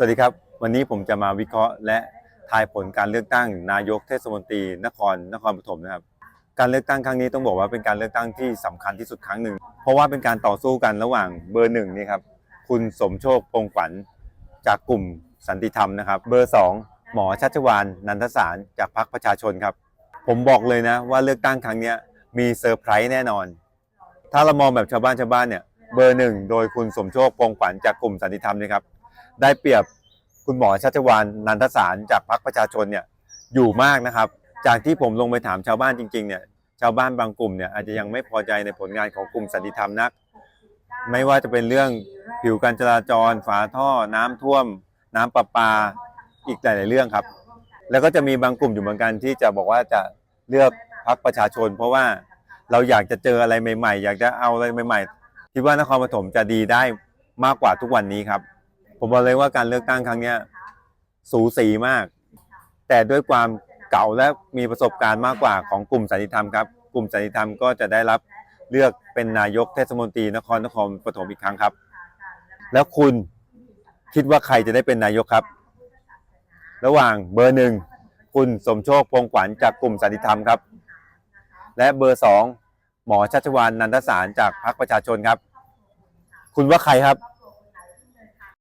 สวัสดีครับ วันนี้ผมจะมาวิเคราะห์และทายผลการเลือกตั้งนายกเทศมนตรีนครนครปฐมนะครับ การเลือกตั้งครั้งนี้ต้องบอกว่าเป็นการเลือกตั้งที่สำคัญที่สุดครั้งหนึ่ง เพราะว่าเป็นการต่อสู้กันระหว่างเบอร์หนึ่งนี่ครับคุณสมโชคพงขวัญจากกลุ่มสันติธรรมนะครับ เบอร์สองหมอชัชวานนันทสารจากพรรคประชาชนครับ ผมบอกเลยนะว่าเลือกตั้งครั้งนี้มีเซอร์ไพรส์แน่นอน ถ้าเรามองแบบชาวบ้านชาวบ้านเนี่ยเบอร์หนึ่งโดยคุณสมโชคพงขวัญจากกลุ่มสันติธรรมนะครับ ได้เปรียบคุณหมอชัชวานนันทสารจากพรรคประชาชนเนี่ยอยู่มากนะครับ จากที่ผมลงไปถามชาวบ้านจริงๆเนี่ยชาวบ้านบางกลุ่มเนี่ยอาจจะยังไม่พอใจในผลงานของกลุ่มสันติธรรมนัก ไม่ว่าจะเป็นเรื่องผิวการจราจร ฝาท่อ น้ำท่วม น้ำประปาอีกหลายๆเรื่องครับ แล้วก็จะมีบางกลุ่มอยู่เหมือนกันที่จะบอกว่าจะเลือกพรรคประชาชน เพราะว่าเราอยากจะเจออะไรใหม่ ๆ อยากจะเอาอะไรใหม่ ๆ คิดว่านครปฐมจะดีได้มากกว่าทุกวันนี้ครับ ผมบอกเลยว่าการเลือกตั้งครั้งเนี้ยสูสีมาก แต่ด้วยความเก่าและมีประสบการณ์มากกว่าของกลุ่มสันติธรรมครับ กลุ่มสันติธรรมก็จะได้รับเลือกเป็นนายกเทศมนตรีนครนครปฐมอีกครั้งครับ แล้วคุณคิดว่าใครจะได้เป็นนายกครับ ระหว่างเบอร์หนึ่งคุณสมโชคพงขวัญจากกลุ่มสันติธรรมครับ และเบอร์สองหมอชัชวานนันทสารจากพรรคประชาชนครับ คุณว่าใครครับ